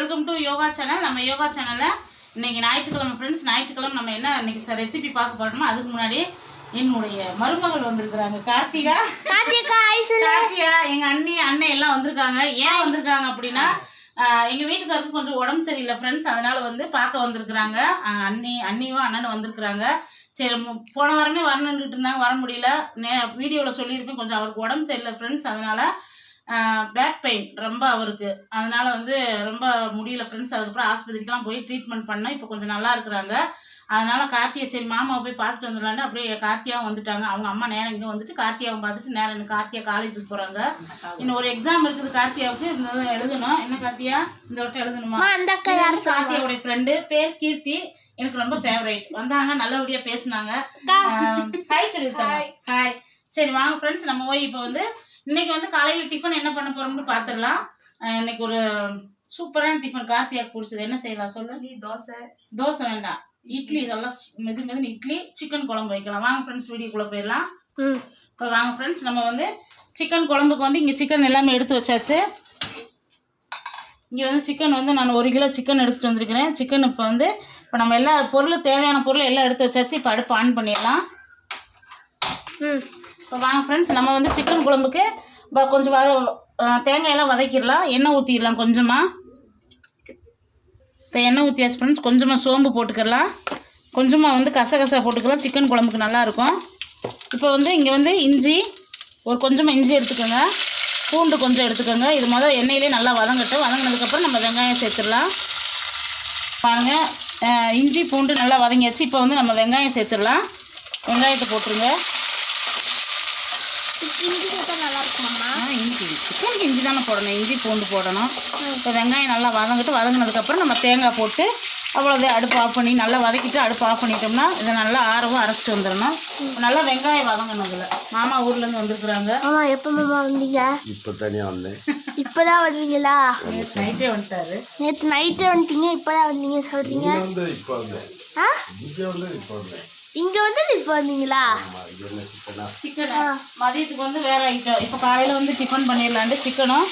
Welcome to yoga channel நம்ம யோகா சேனலில் இன்னைக்கு ஞாயிற்றுக்கிழமை ஃப்ரெண்ட்ஸ் ஞாயிற்றுக்கிழமை நம்ம என்ன இன்னைக்கு ரெசிபி பார்க்க போறோமோ அதுக்கு முன்னாடி என்னுடைய மருமகள் வந்திருக்கிறாங்க. கார்த்திகா. கார்த்திகா கார்த்திகா எங்க அண்ணி அண்ணன் எல்லாம் வந்திருக்காங்க. ஏன் வந்திருக்காங்க அப்படின்னா ஆஹ் எங்க வீட்டுக்காருக்கு கொஞ்சம் உடம்பு சரியில்லை ஃப்ரெண்ட்ஸ் அதனால வந்து பார்க்க வந்திருக்கிறாங்க. அண்ணி அண்ணியும் அண்ணனும் வந்திருக்கிறாங்க. சரி போன வாரமே வரணுன்னுட்டு இருந்தாங்க வர முடியல. நே வீடியோவில் சொல்லியிருப்பேன் கொஞ்சம் அவருக்கு உடம்பு சரியில்லை ஃப்ரெண்ட்ஸ் அதனால பேக் பெயின் ரொம்ப அவருக்கு. அதனால வந்து ரொம்ப முடியல ஃப்ரெண்ட்ஸ் அதுக்கப்புறம் ஆஸ்பத்திரிக்கெல்லாம் போய் ட்ரீட்மெண்ட் பண்ணோம். இப்போ கொஞ்சம் நல்லா இருக்கிறாங்க. அதனால கார்த்தியை சரி மாமாவை போய் பார்த்துட்டு வந்துடலான்னு அப்படியே கார்த்தியாவும் வந்துட்டாங்க. அவங்க அம்மா நேரம் இங்கே வந்துட்டு கார்த்தியாவும் பார்த்துட்டு நேரம் எனக்கு கார்த்தியா காலேஜுக்கு போகிறாங்க இன்னும் ஒரு எக்ஸாம் இருக்குது கார்த்தியாவுக்கு. இந்த எழுதணும். என்ன கார்த்தியா இந்த வட்டம் எழுதணுமா? கார்த்தியாவுடைய ஃப்ரெண்டு பேர் கீர்த்தி. எனக்கு ரொம்ப ஃபேவரேட் வந்தாங்க நல்லபடியா பேசுனாங்க. ஹாய் சொல்லியிருக்காங்க. ஹாய் சரி வாங்க ஃப்ரெண்ட்ஸ் நம்ம போய் இப்போ வந்து இன்னைக்கு வந்து காலையில் டிஃபன் என்ன பண்ண போறோம்னு பார்த்துடலாம் இன்னைக்கு ஒரு சூப்பரான டிஃபன் கார்த்தியாக்கு பிடிச்சது. என்ன செய்யலாம் சொல்லு? தோசை. தோசை வேண்டாம். இட்லி நல்லா மெது மெதுன்னு இட்லி சிக்கன் குழம்பு வைக்கலாம். வாங்க ஃப்ரெண்ட்ஸ் வீடியோக்குள்ளே போயிடலாம். ம். இப்போ வாங்க ஃப்ரெண்ட்ஸ் நம்ம வந்து சிக்கன் குழம்புக்கு வந்து இங்கே சிக்கன் எல்லாமே எடுத்து வச்சாச்சு. இங்கே வந்து சிக்கன் வந்து நான் ஒரு கிலோ சிக்கன் எடுத்துகிட்டு வந்திருக்கிறேன். சிக்கன் இப்போ வந்து இப்போ நம்ம எல்லா பொருளும் தேவையான பொருள் எல்லாம் எடுத்து வச்சாச்சு. இப்போ அடுப்பு ஆன் பண்ணிடலாம். ம். இப்போ வாங்க ஃப்ரெண்ட்ஸ் நம்ம வந்து சிக்கன் குழம்புக்கு இப்போ கொஞ்சம் வர தேங்காயெல்லாம் வதக்கிடலாம். எண்ணெய் ஊற்றிடலாம் கொஞ்சமாக இப்போ எண்ணெய் ஊற்றியாச்சு ஃப்ரெண்ட்ஸ் கொஞ்சமாக சோம்பு போட்டுக்கலாம் கொஞ்சமாக வந்து கசகசா போட்டுக்கலாம். சிக்கன் குழம்புக்கு நல்லாயிருக்கும். இப்போ வந்து இங்கே வந்து இஞ்சி ஒரு கொஞ்சமாக இஞ்சி எடுத்துக்கோங்க. பூண்டு கொஞ்சம் எடுத்துக்கோங்க. இது முதல் எண்ணெயிலே நல்லா வதங்கட்டும். வதங்கினதுக்கப்புறம் நம்ம வெங்காயம் சேர்த்துடலாம். பாருங்கள் இஞ்சி பூண்டு நல்லா வதங்கியாச்சு. இப்போ வந்து நம்ம வெங்காயம் சேர்த்துடலாம். வெங்காயத்தை போட்டுருங்க இஞ்சி சேர்த்தா நல்லா இருக்குமாம்மா ஆ இஞ்சி சிக்கனுக்கு இஞ்சி தானே போடணும். இஞ்சி பூண்டு போடணும். இப்போ வெங்காயம் நல்லா வதங்கிட்டு வதங்கினதுக்கப்புறம் நம்ம தேங்காய் போட்டு அவ்வளோதான் அடுப்பு ஆஃப் பண்ணி நல்லா வதக்கிட்டு அடுப்பு ஆஃப் பண்ணிட்டோம்னா இதை நல்லா ஆறவும் அரைச்சிட்டு வந்துடணும். நல்லா வெங்காயம் வதங்கணும் இதில் மாமா ஊர்லேருந்து வந்திருக்குறாங்க. ஆமா எப்போ மாமா வந்தீங்க? இப்போ தனியாக வந்தேன். இப்போதான் வந்தீங்களா? நேற்று நைட்டே வந்துட்டாரு. நேற்று நைட்டே வந்துட்டீங்க இப்போதான் வந்தீங்க சொல்றீங்க. இங்கே வந்து இப்போ வந்தேன். ஆ? இங்கே வந்து இப்போ வந்தீங்களா? ஆமாம் இது என்ன சிக்கனா சிக்கனு மதியத்துக்கு வந்து வேறு ஐட்டம் இப்போ காலையில் வந்து டிஃபன் பண்ணிடலாண்டு சிக்கனும்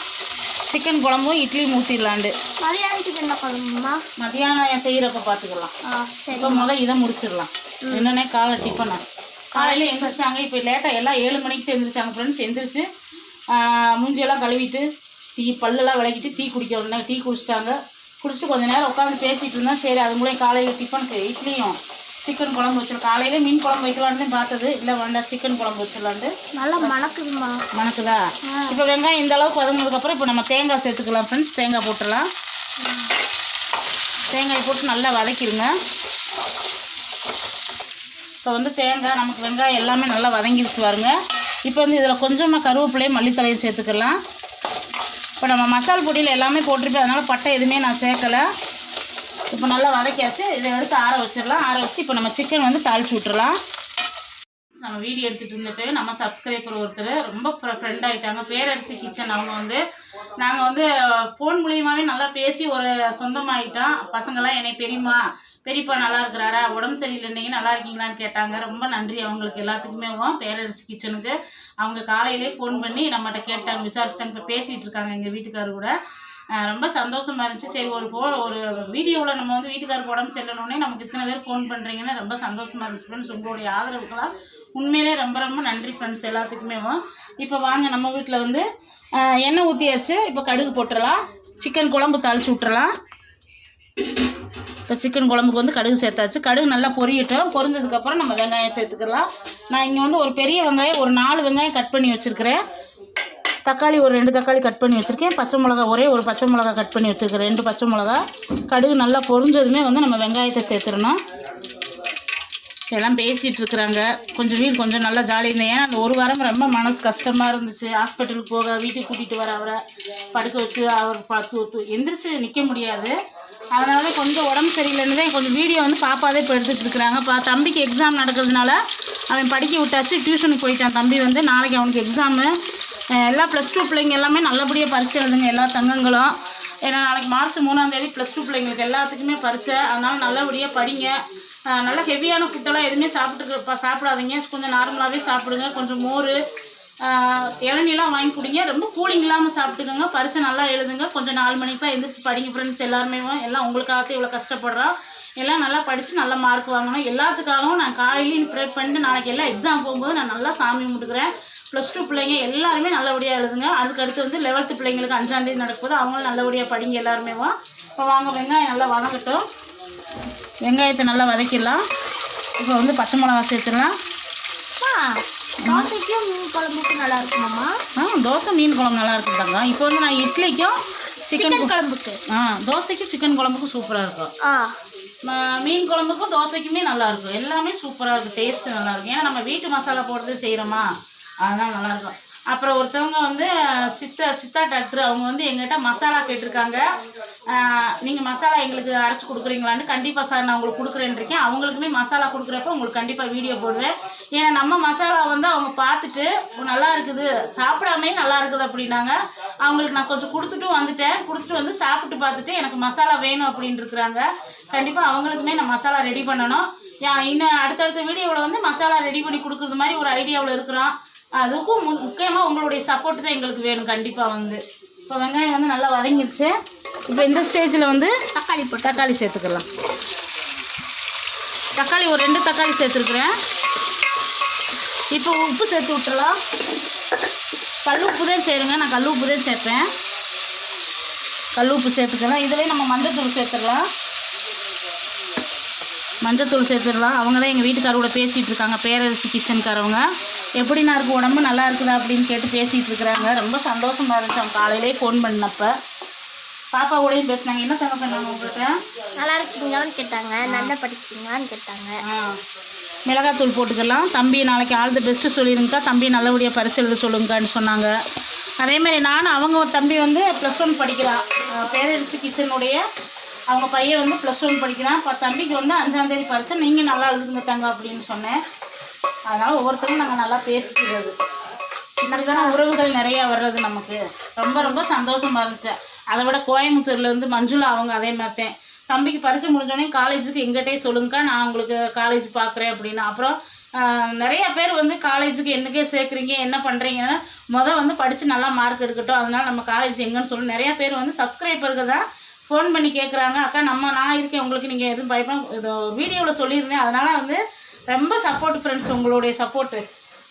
சிக்கன் குழம்பும் இட்லியும் ஊற்றிடலாண்டு மதியானத்துக்கு என்ன பண்ணுமா மதியானம் செய்கிறப்ப பார்த்துக்கலாம் இப்போ முதல்ல இதை முடிச்சிடலாம். என்னன்னே காலை டிஃபனு காலையில் எந்திரிச்சாங்க இப்போ லேட்டாக எல்லாம் ஏழு மணிக்கு எந்திரிச்சாங்க ஃப்ரெண்ட்ஸ் எந்திரிச்சு ஆஹ், மூஞ்சியெல்லாம் கழுவிட்டு டீ பல்லெல்லாம் விளக்கிட்டு டீ குடிக்க உடனே டீ குடிச்சிட்டாங்க. குடிச்சிட்டு கொஞ்ச நேரம் உட்காந்து பேசிட்டு இருந்தோம் சரி அது மூலம் காலையில் டிஃபனுக்கு இட்லியும் சிக்கன் குழம்பு வச்சிடலாம் காலையில் மீன் குழம்பு வைக்கலான்னு பார்த்தது. இல்லை வேண்டாம் சிக்கன் குழம்பு வச்சிடலான்ட்டு. நல்லா மணக்குதுமா மணக்குதா? இப்போ வெங்காயம் இந்த அளவுக்கு வதங்கினதுக்கப்புறம் இப்போ நம்ம தேங்காய் சேர்த்துக்கலாம் ஃப்ரெண்ட்ஸ் தேங்காய் போட்டுடலாம். தேங்காய் போட்டு நல்லா வதக்கிடுங்க. இப்போ வந்து தேங்காய் நமக்கு வெங்காயம் எல்லாமே நல்லா வதங்கிடுச்சு பாருங்க. இப்போ வந்து இதில் கொஞ்சமாக கருவேப்பிலையும் மல்லித்தலையும் சேர்த்துக்கலாம். இப்போ நம்ம மசால் பொடியில் எல்லாமே போட்டிருப்பேன் அதனால் பட்டை எதுவுமே நான் சேர்க்கலை. இப்போ நல்லா வதக்கியாச்சு. இதை எடுத்து ஆற வச்சிடலாம். ஆற வச்சு இப்போ நம்ம சிக்கன் வந்து தாளிச்சு விட்டுறலாம். நம்ம வீடியோ எடுத்துகிட்டு இருந்தப்போ நம்ம சப்ஸ்கிரைபர் ஒருத்தர் ரொம்ப ஃப்ரெண்ட் ஆகிட்டாங்க பேரரசி கிச்சன் அவங்க வந்து நாங்கள் வந்து ஃபோன் மூலியமாகவே நல்லா பேசி ஒரு சொந்தமாகிட்டோம் பசங்களாம் என்னை பெரியம்மா பெரியப்பா நல்லா இருக்கிறாரா? உடம்பு சரியில்லை நல்லா இருக்கீங்களான்னு கேட்டாங்க. ரொம்ப நன்றி அவங்களுக்கு எல்லாத்துக்குமே பேரரசி கிச்சனுக்கு அவங்க காலையிலே ஃபோன் பண்ணி நம்மகிட்ட கேட்டாங்க விசாரிச்சிட்டாங்க. இப்போ பேசிகிட்டு இருக்காங்க எங்கள் வீட்டுக்காரர் கூட. ரொம்ப சந்தோஷமாக இருந்துச்சு. சரி ஒரு ஃபோ ஒரு வீடியோவில் நம்ம வந்து வீட்டுக்காருக்கு உடம்பு செல்லணுன்னே நமக்கு இத்தனை பேர் ஃபோன் பண்ணுறீங்கன்னு ரொம்ப சந்தோஷமாக இருந்துச்சு ஃப்ரெண்ட்ஸ் உங்களுடைய ஆதரவுக்கெல்லாம் உண்மையிலே ரொம்ப ரொம்ப நன்றி ஃப்ரெண்ட்ஸ் எல்லாத்துக்குமே. இப்போ வாங்க நம்ம வீட்டில் வந்து எண்ணெய் ஊற்றியாச்சு இப்போ கடுகு போட்டுடலாம் சிக்கன் குழம்பு தாளிச்சு விட்டுறலாம். இப்போ சிக்கன் குழம்புக்கு வந்து கடுகு சேர்த்தாச்சு. கடுகு நல்லா பொரியட்டும். பொரிஞ்சதுக்கப்புறம் நம்ம வெங்காயம் சேர்த்துக்கலாம். நான் இங்கே வந்து ஒரு பெரிய வெங்காயம் ஒரு நாலு வெங்காயம் கட் பண்ணி வச்சுருக்கிறேன். தக்காளி ஒரு ரெண்டு தக்காளி கட் பண்ணி வச்சுருக்கேன். பச்சை மிளகா ஒரே ஒரு பச்சை மிளகா கட் பண்ணி வச்சுருக்கேன். ரெண்டு பச்சை மிளகா. கடுகு நல்லா பொரிஞ்சதுமே வந்து நம்ம வெங்காயத்தை சேர்த்துடணும். எல்லாம் பேசிகிட்டு இருக்கிறாங்க. கொஞ்சம் வீடு கொஞ்சம் நல்லா ஜாலியாக இருந்தேன் ஏன்னா அந்த ஒரு வாரம் ரொம்ப மனசு கஷ்டமாக இருந்துச்சு. ஹாஸ்பிட்டலுக்கு போக வீட்டுக்கு கூட்டிகிட்டு வர அவரை படுக்க வச்சு அவர் பார்த்து து- எந்திரிச்சு நிற்க முடியாது. அதனால கொஞ்சம் உடம்பு சரியில்லைன்னு தான் கொஞ்சம் வீடியோ வந்து பாப்பாவே இப்போ எடுத்துகிட்டு இருக்கிறாங்க. பா தம்பிக்கு எக்ஸாம் நடக்கிறதுனால அவன் படிக்க விட்டாச்சு. டியூஷனுக்கு போயிட்டான் தம்பி வந்து. நாளைக்கு அவனுக்கு எக்ஸாமு எல்லா ப்ளஸ் டூ பிள்ளைங்க எல்லாமே நல்லபடியாக பரிச்சை எழுதுங்க எல்லா தங்கங்களும். ஏன்னா நாளைக்கு மார்ச் மூணாம் தேதி ப்ளஸ் டூ பிள்ளைங்களுக்கு எல்லாத்துக்குமே பரிச்சை அதனால நல்லபடியாக படிங்க. நல்லா ஹெவியான ஃபுட்டெல்லாம் எதுவுமே சாப்பிட்டு சாப்பிடாதீங்க. கொஞ்சம் நார்மலாகவே சாப்பிடுங்க. கொஞ்சம் மோர் இளநிலாம் இளநீலாம் வாங்கி கொடுங்க. ரொம்ப கூலிங் இல்லாமல் சாப்பிட்டுக்கோங்க. பரிச்சை நல்லா எழுதுங்க. கொஞ்சம் நாலு மணிக்கு தான் எழுந்திரிச்சு படிங்க ஃப்ரெண்ட்ஸ் எல்லாருமே. எல்லாம் உங்களுக்காக இவ்வளோ கஷ்டப்படுறோம் எல்லாம் நல்லா படித்து நல்லா மார்க் வாங்கணும். எல்லாத்துக்காகவும் நான் காலையிலையும் ப்ரேட் பண்ணிட்டு நாளைக்கு எல்லாம் எக்ஸாம் போகும்போது நான் நல்லா சாமி கும்பிட்டுக்கிறேன். ப்ளஸ் டூ பிள்ளைங்க எல்லாருமே நல்லபடியாக எழுதுங்க. அதுக்கு அடுத்து வந்து லெவல்த்து பிள்ளைங்களுக்கு அஞ்சாந்தேதி நடக்குது அவங்களும் நல்லபடியாக படிங்க எல்லாருமே இப்போ வாங்க வெங்காயம் நல்லா வதங்கட்டும். வெங்காயத்தை நல்லா வதக்கிடலாம். இப்போ வந்து பச்சை மிளகா சேர்த்துடலாம். தோசைக்கும் மீன் குழம்புக்கும் நல்லா இருக்குமாம்மா? ஆ தோசை மீன் குழம்பு நல்லா இருக்குதாங்க இப்போ வந்து நான் இட்லிக்கும் சிக்கன் குழம்புக்கு? ஆ தோசைக்கும் சிக்கன் குழம்புக்கும் சூப்பராக இருக்கும். ஆ. மீன் குழம்புக்கும் தோசைக்குமே நல்லா இருக்கும். எல்லாமே சூப்பராக இருக்கும். டேஸ்ட்டு நல்லா இருக்கும். ஏன்னா நம்ம வீட்டு மசாலா போடுறது செய்கிறோமா அதுதான் நல்லாயிருக்கும். அப்புறம் ஒருத்தவங்க வந்து சித்தா சித்தா டாக்டர் அவங்க வந்து எங்கிட்ட மசாலா கேட்டிருக்காங்க. நீங்கள் மசாலா எங்களுக்கு அரைச்சி கொடுக்குறீங்களான்னு கண்டிப்பாக சார் நான் உங்களுக்கு கொடுக்குறேன்றிருக்கேன் அவங்களுக்குமே மசாலா கொடுக்குறப்ப உங்களுக்கு கண்டிப்பாக வீடியோ போடுவேன். ஏன்னா நம்ம மசாலா வந்து அவங்க பார்த்துட்டு நல்லா இருக்குது. சாப்பிடாமே நல்லா இருக்குது அப்படின்னாங்க. அவங்களுக்கு நான் கொஞ்சம் கொடுத்துட்டும் வந்துட்டேன். கொடுத்துட்டு வந்து சாப்பிட்டு பார்த்துட்டு எனக்கு மசாலா வேணும் அப்படின்னு இருக்கிறாங்க. கண்டிப்பாக அவங்களுக்குமே நான் மசாலா ரெடி பண்ணணும். இன்னும் அடுத்தடுத்த வீடியோவில் வந்து மசாலா ரெடி பண்ணி கொடுக்குறது மாதிரி ஒரு ஐடியாவில் இருக்கிறோம். அதுக்கும் மு முக்கியமாக உங்களுடைய சப்போர்ட் தான் எங்களுக்கு வேணும் கண்டிப்பாக வந்து. இப்போ வெங்காயம் வந்து நல்லா வதங்கிடுச்சு இப்போ இந்த ஸ்டேஜில் வந்து தக்காளி போட்டு. தக்காளி சேர்த்துக்கலாம். தக்காளி ஒரு ரெண்டு தக்காளி சேர்த்துருக்குறேன். இப்போ உப்பு சேர்த்து விட்டுறலாம். கல் உப்பு தான் சேருங்க நான் கல் உப்பு தான் சேர்ப்பேன். கல் உப்பு சேர்த்துக்கலாம். இதுலேயே நம்ம மஞ்சத்தூள் சேர்த்துடலாம். மஞ்சத்தூள் சேர்த்துடலாம். அவங்க தான் எங்கள் வீட்டுக்காரோட பேசிகிட்டு இருக்காங்க. பேரரசி கிச்சன்காரவங்க எப்படிண்ணா இருக்கு? உடம்பு நல்லா இருக்குதா அப்படின்னு கேட்டு பேசிகிட்டு இருக்கிறாங்க. ரொம்ப சந்தோஷமா இருந்துச்சு. அவங்க காலையிலே ஃபோன் பண்ணப்ப. பாப்பா கூடயும் பேசினாங்க. என்ன தங்க பண்ணாங்க உங்கள்கிட்ட நல்லா இருக்கீங்களான்னு கேட்டாங்க. நல்லா படிக்கிறீங்களான்னு கேட்டாங்க. ஆ. மிளகாத்தூள் போட்டுக்கலாம். தம்பி நாளைக்கு ஆல் தி பெஸ்ட்டு சொல்லிருங்கக்கா. தம்பி நல்லபடியாக பரிசு எழுத சொல்லுங்கக்கான்னு சொன்னாங்க. அதே மாதிரி நானும் அவங்க தம்பி வந்து ப்ளஸ் ஒன் படிக்கிறான். பேரரசு கிச்சனுடைய அவங்க பையன் வந்து ப்ளஸ் ஒன் படிக்கிறான். இப்போ தம்பிக்கு வந்து அஞ்சாந்தேதி பரிசு. நீங்கள் நல்லா எழுதுங்க தங்க அப்படின்னு சொன்னேன். அதனால் ஒவ்வொருத்தரும் நாங்கள் நல்லா பேசிக்கிறது. இப்படிதானே உறவுகள் நிறையா வர்றது நமக்கு. ரொம்ப ரொம்ப சந்தோஷமாக இருந்துச்சு. அதை விட கோயம்புத்தூர்லேருந்து மஞ்சுளா அவங்க அதே மாதிரித்தேன் தம்பிக்கு பரிசு முடிஞ்சோடனே காலேஜுக்கு எங்கிட்டே சொல்லுங்கக்கா நான் உங்களுக்கு காலேஜ் பார்க்குறேன் அப்படின்னு. அப்புறம் நிறையா நிறைய பேர் வந்து காலேஜுக்கு என்னக்கே சேர்க்குறீங்க என்ன பண்ணுறீங்கன்னா மொதல் வந்து படித்து நல்லா மார்க் எடுக்கட்டும். அதனால் நம்ம காலேஜ் எங்கன்னு சொல்லி. நிறையா பேர் வந்து சப்ஸ்கிரைபருக்கு தான் ஃபோன் பண்ணி கேட்குறாங்க அக்கா நம்ம நான் இருக்கேன் உங்களுக்கு நீங்கள் எதுவும் பயப்பட இது வீடியோவில் சொல்லியிருந்தேன். அதனால் வந்து ரொம்ப சப்போர்ட் ஃப்ரெண்ட்ஸ் உங்களுடைய சப்போர்ட்டு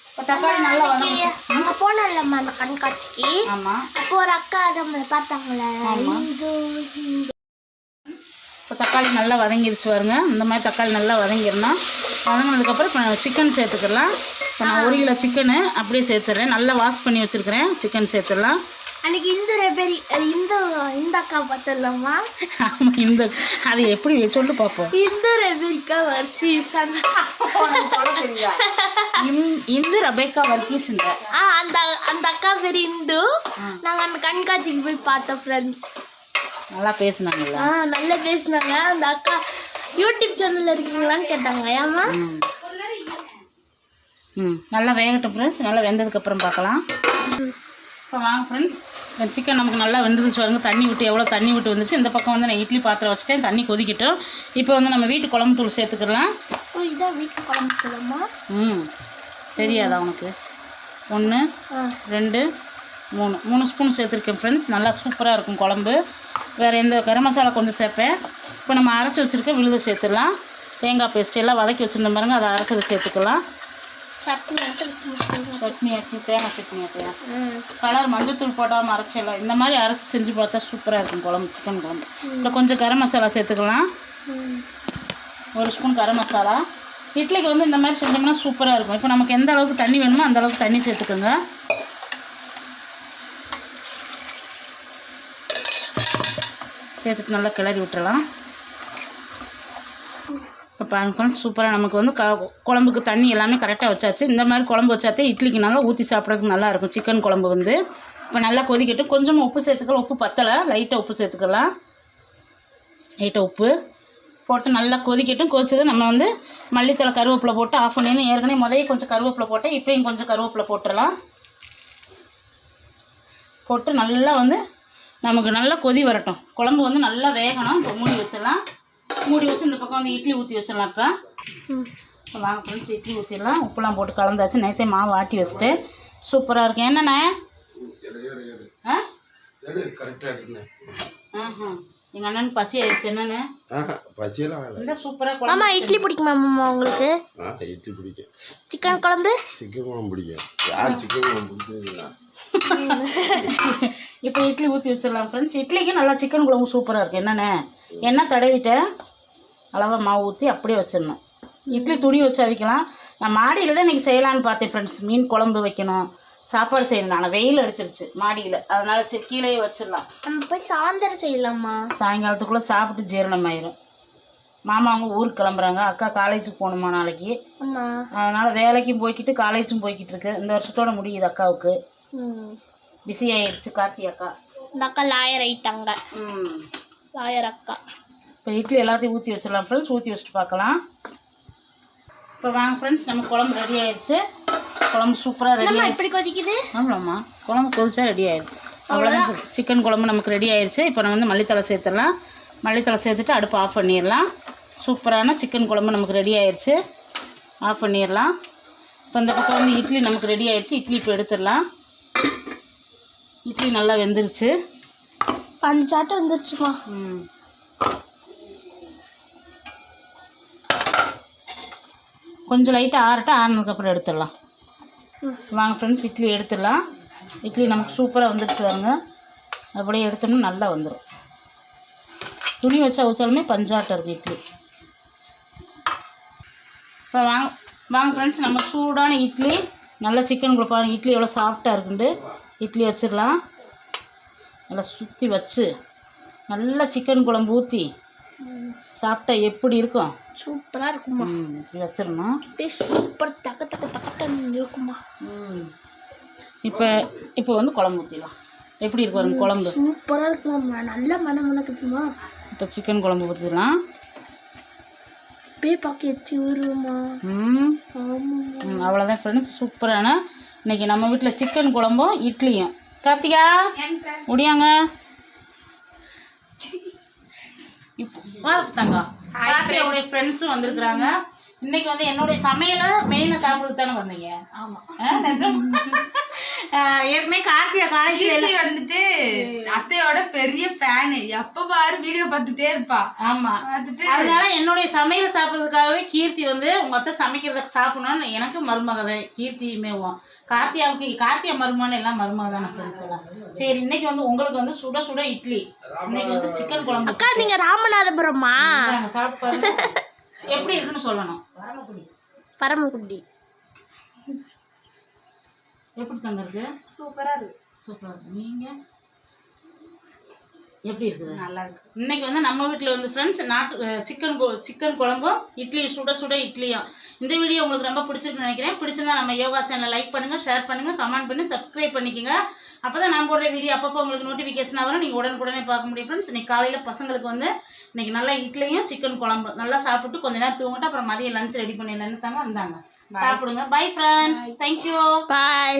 இப்போ தக்காளி நல்லா வந்து அங்க போனோம்லம்மா அந்த கண்காட்சிக்கு. ஆமாம் அப்போ ஒரு அக்கா நம்மளை பார்த்தாங்களே. இப்போ தக்காளி நல்லா வதங்கிருச்சு பாருங்க. இந்த மாதிரி தக்காளி நல்லா வதங்கிடணும் வதங்கினதுக்கப்புறம் இப்போ சிக்கன் சேர்த்துக்கலாம். இப்போ நான் ஒரு கிலோ சிக்கனு அப்படியே சேர்த்துறேன். நல்லா வாஷ் பண்ணி வச்சுருக்கிறேன். சிக்கன் சேர்த்துடலாம். அன்னைக்கு இந்த ரெபெரி அக்கா பார்த்தலாமா ஆமாம் இந்த அது எப்படி சொல்லு பார்ப்போம். இந்த ரெபெரிக்கா வரிசை இந்- இந்து ரபேக்கா வர்க்கீஸ்ன்ற ஆ அந்த அந்த அக்கா பேர் இந்து. நாங்க அந்த கண்காட்சிக்கு போய் பார்த்தோம் ஃப்ரெண்ட்ஸ் நல்லா பேசுனாங்கல்ல. ஆ நல்லா பேசினாங்க. அந்த அக்கா யூடியூப் சேனல்ல இருக்கீங்களான்னு கேட்டாங்க. ஏமா ம். ம் நல்லா வேகட்டும் ஃப்ரெண்ட்ஸ் நல்லா வெந்ததுக்கப்புறம் பார்க்கலாம். இப்போ வாங்க ஃப்ரெண்ட்ஸ் சிக்கன் நமக்கு நல்லா வெந்துருச்சு பாருங்க. தண்ணி விட்டு எவ்வளோ தண்ணி விட்டு வந்துச்சு. இந்த பக்கம் வந்து நான் இட்லி பாத்திரம் வச்சுட்டேன். தண்ணி கொதிக்கட்டும். இப்போ வந்து நம்ம வீட்டு குழம்பு தூள் சேர்த்துக்கலாம். ஓ இதான் வீட்டு குழம்பு சொல்லமா ம். தெரியாதா உனக்கு? ஒன்று ரெண்டு மூணு. மூணு ஸ்பூன் சேர்த்துருக்கேன் ஃப்ரெண்ட்ஸ் நல்லா சூப்பராக இருக்கும் குழம்பு. வேறு எந்த கரம் மசாலா கொஞ்சம் சேர்ப்பேன். இப்போ நம்ம அரைச்சி வச்சுருக்க விழுது சேர்த்துடலாம். தேங்காய் பேஸ்ட் எல்லாம் வதக்கி வச்சுருந்த பாருங்க. அதை அரைச்சதை சேர்த்துக்கலாம். சட்னி சட்னி ஆக்கி தேங்காய் சட்னி ம். கலர் மஞ்சத்தூள் போடாமல் அரைச்சிடலாம் இந்த மாதிரி அரைச்சி செஞ்சு பார்த்தா சூப்பராக இருக்கும் குழம்பு சிக்கன் குழம்பு. இப்போ கொஞ்சம் கரம் மசாலா சேர்த்துக்கலாம். ஒரு ஸ்பூன் கரம் மசாலா. இட்லிக்கு வந்து இந்த மாதிரி செஞ்சோம்னா சூப்பராக இருக்கும். இப்போ நமக்கு எந்த அளவுக்கு தண்ணி வேணுமோ அந்த அளவுக்கு தண்ணி சேர்த்துக்கோங்க. சேர்த்துட்டு நல்லா கிளறி விட்டுறலாம். பாருங்க சூப்பராக நமக்கு வந்து க குழம்புக்கு தண்ணி எல்லாமே கரெக்டாக வச்சாச்சு. இந்த மாதிரி குழம்பு வச்சாத்தே இட்லிக்கு நல்லா ஊற்றி சாப்பிட்றதுக்கு நல்லா இருக்கும் சிக்கன் குழம்பு வந்து. இப்போ நல்லா கொதிக்கட்டும். கொஞ்சமாக உப்பு சேர்த்துக்கலாம். உப்பு பத்தலை. லைட்டாக உப்பு சேர்த்துக்கலாம். லைட்டாக உப்பு போட்டு நல்லா கொதிக்கட்டும். கொதிச்சது நம்ம வந்து மல்லித்தலை கருவேப்பிலை போட்டு ஆஃப் பண்ணிடணும் ஏற்கனவே முதல்ல கொஞ்சம் கருவேப்பிலை போட்டேன். இப்போயும் கொஞ்சம் கருவேப்பிலை போட்டுடலாம். போட்டு நல்லா வந்து நமக்கு நல்லா கொதி வரட்டும். குழம்பு வந்து நல்லா வேகணும். இப்போ மூடி வச்சிடலாம். மூடி வச்சு இந்த பக்கம் வந்து இட்லி ஊற்றி வச்சிடலாம் இப்போ. வாங்க ஃப்ரெண்ட்ஸ் இட்லி ஊற்றிடலாம் உப்புலாம் போட்டு கலந்தாச்சு. நேற்றே மாவு ஆட்டி வச்சுட்டு. சூப்பராக இருக்கும் என்னண்ணே ஆ? எங்கள் அண்ணனுக்கு பசி ஆயிடுச்சு. வேலை இந்த மாமா குழம்பு இட்லி பிடிக்குமா மாமா உங்களுக்கு? இட்லி பிடிக்கும் சிக்கன் குழம்பு? சிக்கன் குழம்பு பிடிக்கும் யார் சிக்கன் குழம்பு பிடிச்சதுங்களா இப்போ இட்லி ஊற்றி வச்சிடலாம் ஃப்ரெண்ட்ஸ் இட்லிக்கு நல்லா சிக்கன் குழம்பு சூப்பராக இருக்குது என்னண்ணே? எண்ணெய் தடவிட்டேன் அளவாக மாவு ஊற்றி அப்படியே வச்சிடணும். இட்லி துணி வச்சு அவிக்கலாம். நான் மாடியில் தான் இன்றைக்கி செய்யலான்னு பார்த்தேன் ஃப்ரெண்ட்ஸ் மீன் குழம்பு வைக்கணும். சாப்பாடு செய்யணும். நான் வெயில் அடிச்சிருச்சு மாடியில். அதனால சரி கீழேயே வச்சிடலாம். நம்ம போய் சாயந்தரம் செய்யலாமா? சாயங்காலத்துக்குள்ளே சாப்பிட்டு ஜீரணமாயிரும் மாமா அவங்க ஊருக்கு கிளம்புறாங்க. அக்கா காலேஜுக்கு போகணுமா நாளைக்கு? அதனால் வேலைக்கும் போய்க்கிட்டு காலேஜும் போய்கிட்டு இருக்கு. இந்த வருஷத்தோட முடியுது அக்காவுக்கு. பிஸி ஆயிடுச்சு கார்த்தி அக்கா. இந்த அக்கா லாயர் ஆயிட்டாங்க. ம். லாயர் அக்கா. இப்போ இட்லி எல்லாத்தையும் ஊற்றி வச்சிடலாம் ஃப்ரெண்ட்ஸ் ஊற்றி வச்சுட்டு பார்க்கலாம். இப்போ வாங்க ஃப்ரெண்ட்ஸ் நம்ம குழம்பு ரெடி ஆயிடுச்சு. குழம்பு சூப்பராக ரெடி இப்படி கொதிக்குது? ஆமாம்மா. குழம்பு கொதிச்சா ரெடி ஆயிடுச்சு அவ்வளோதான் சிக்கன் குழம்பு நமக்கு ரெடி ஆயிடுச்சு. இப்போ நம்ம வந்து மல்லித்தலை சேர்த்துடலாம். மல்லித்தலை சேர்த்துட்டு அடுப்பு ஆஃப் பண்ணிடலாம். சூப்பரான சிக்கன் குழம்பு நமக்கு ரெடி ஆயிடுச்சு. ஆஃப் பண்ணிடலாம். இப்போ இந்த பக்கம் வந்து இட்லி நமக்கு ரெடி ஆயிடுச்சு. இட்லி இப்போ எடுத்துடலாம். இட்லி நல்லா வெந்துருச்சு. பஞ்சாட்டம் வந்துருச்சுமா. ம். கொஞ்சம் லைட்டாக ஆறட்ட ஆறினதுக்கப்புறம் எடுத்துடலாம். வாங்க ஃப்ரெண்ட்ஸ் இட்லி எடுத்துடலாம். இட்லி நமக்கு சூப்பராக வந்துடுச்சு வாங்க அப்படியே எடுத்தோம்னா நல்லா வந்துடும் துணி வச்சு அவிச்சாலுமே பஞ்சாட்டம் இருக்குது இட்லி. இப்போ வாங்க வாங்க ஃப்ரெண்ட்ஸ் நம்ம சூடான இட்லி நல்ல சிக்கன் கொடுப்பாங்க இட்லி எவ்வளோ சாஃப்டாக இருக்குண்டு இட்லி வச்சிடலாம். நல்லா சுற்றி வச்சு நல்லா சிக்கன் குழம்பு ஊற்றி சாப்பிட்டா எப்படி இருக்கும்? சூப்பரா இருக்குமா இப்படி வச்சிடணும்? அப்படியே சூப்பர் தக்க தக்க தக்கட்டன் இருக்குமா ம். இப்போ இப்போ வந்து குழம்பு ஊற்றிடலாம் எப்படி இருக்கு பாருங்க குழம்பு. சூப்பரா இருக்குமா நல்ல மனம் மணக்குதுமா இப்போ சிக்கன் குழம்பு ஊற்றிடலாம் அப்படியே பார்க்க எச்சி ஊருமா ம். ஆமா ம், அவ்வளோதான் ஃப்ரெண்ட்ஸ் சூப்பரான இன்னைக்கு நம்ம வீட்டில் சிக்கன் குழம்பும் இட்லியும். கார்த்திகா முடியாங்க? இப்போ வா தங்கம் கார்த்திகாவுடைய ஃப்ரெண்ட்ஸும் வந்திருக்கிறாங்க. இன்னைக்கு வந்து என்னுடைய சமையலை மெயினாக சாப்பிட்டு தானே வந்தீங்க? ஆமாம் நிஜம்? ஏற்கனவே கார்த்திகா காலேஜ் கீர்த்தி வந்துட்டு அத்தையோட பெரிய ஃபேனு எப்ப பாரு வீடியோ பார்த்துட்டே இருப்பா. ஆமா. பார்த்துட்டு அதனால என்னுடைய சமையல் சாப்பிட்றதுக்காகவே கீர்த்தி வந்து உங்க அத்தை சமைக்கிறத சாப்பிடணும்னு எனக்கு மருமகதை. கீர்த்தியுமேவும் கார்த்தியாவுக்கு கார்த்தியா மருமகன் எல்லாம் மருமக தானே ஃப்ரெண்ட்ஸ் எல்லாம். சரி இன்னைக்கு வந்து உங்களுக்கு வந்து சுட சுட இட்லி. இன்னைக்கு வந்து சிக்கன் குழம்பு அக்கா நீங்க ராமநாதபுரமா? சாப்பிட்டு பாருங்க. எப்படி இருக்குன்னு சொல்லணும்? பரமக்குடி. எப்படி தங்க இருக்கு சூப்பரா இருக்கு. சூப்பராக இருக்கு. நீங்க? எப்படி இருக்குது? நல்லா இருக்கு. இன்னைக்கு வந்து நம்ம வீட்டில் வந்து ஃப்ரெண்ட்ஸ் நாட்டு சிக்கன் சிக்கன் குழம்பும் இட்லி சுட சுட இட்லியும் இந்த வீடியோ உங்களுக்கு ரொம்ப பிடிச்சிருக்குன்னு நினைக்கிறேன். பிடிச்சிருந்தா நம்ம யோகா சேனலை லைக் பண்ணுங்க ஷேர் பண்ணுங்க கமெண்ட் பண்ணி சப்ஸ்கிரைப் பண்ணிக்கோங்க. அப்போ தான் நான் போடுற வீடியோ அப்பப்போ உங்களுக்கு நோட்டிஃபிகேஷன் வரும். நீங்கள் உடனுக்குடனே பார்க்க முடியும் ஃப்ரெண்ட்ஸ் இன்னைக்கு காலையில் பசங்களுக்கு வந்து இன்னைக்கு நல்லா இட்லியும் சிக்கன் குழம்பு நல்லா சாப்பிட்டு கொஞ்ச நேரம் தூங்கிட்டு அப்புறம் மதியம் லஞ்ச் ரெடி பண்ணிடலான்னு தாங்க வந்தாங்க. சாப்பிடுங்க. Bye friends thank you bye